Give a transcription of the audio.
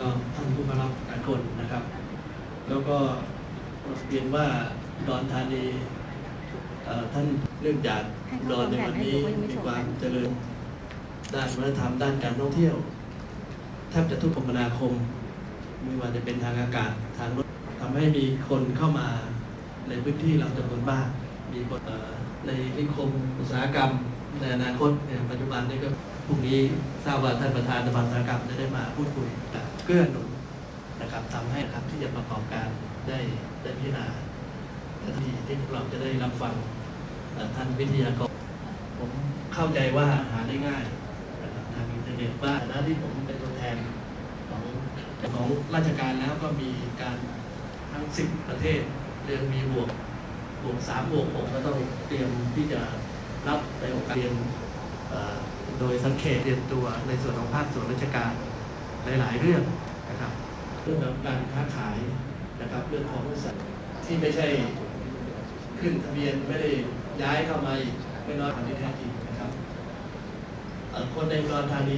ก็ท่านผู้มารับการคนนะครับ แล้วก็เรียนว่าดอนธานีท่านเรื่องจากดอนในวันนี้มีความเจริญด้านวัฒนธรรมด้านการท่องเที่ยวแทบจะทุกคมนาคมไม่ว่าจะเป็นทางอากาศทางรถทำให้มีคนเข้ามาในพื้นที่เราจำนวนมาก มีคนในนิคมอุตสาหกรรมในอนาคตเนี่ยปัจจุบันนี้ก็พรุ่งนี้ทราบว่าท่านประธานสภาอุตสาหกรรมจะได้มาพูดคุย กื้อหนุนนะครับทำให้ครับที่จะประกอบการได้ได้พิจารณาที่ที่พวกเราจะได้รับฟังท่านวิทยากรผมเข้าใจว่าหาได้ง่ายนะครับทางอินเทอร์เน็ตว่าหน้าที่ผมเป็นตัวแทนของของราชการแล้วก็มีการทั้งสิบประเทศเรื่องมีบวกบวกสามบวกหกก็ต้องเตรียมที่จะรับในโอกาสเรียนโดยสังเกตเรียมตัวในส่วนของภาคส่วนราชการ หลาย ๆ เรื่องนะครับเรื่องของการค้าขายนะครับเรื่องของบริษัทที่ไม่ใช่ขึ้นทะเบียนไม่ได้ย้ายเข้ามาอีกไม่น้อยกว่าที่แท้จริงนะครับคนในอุดรธานี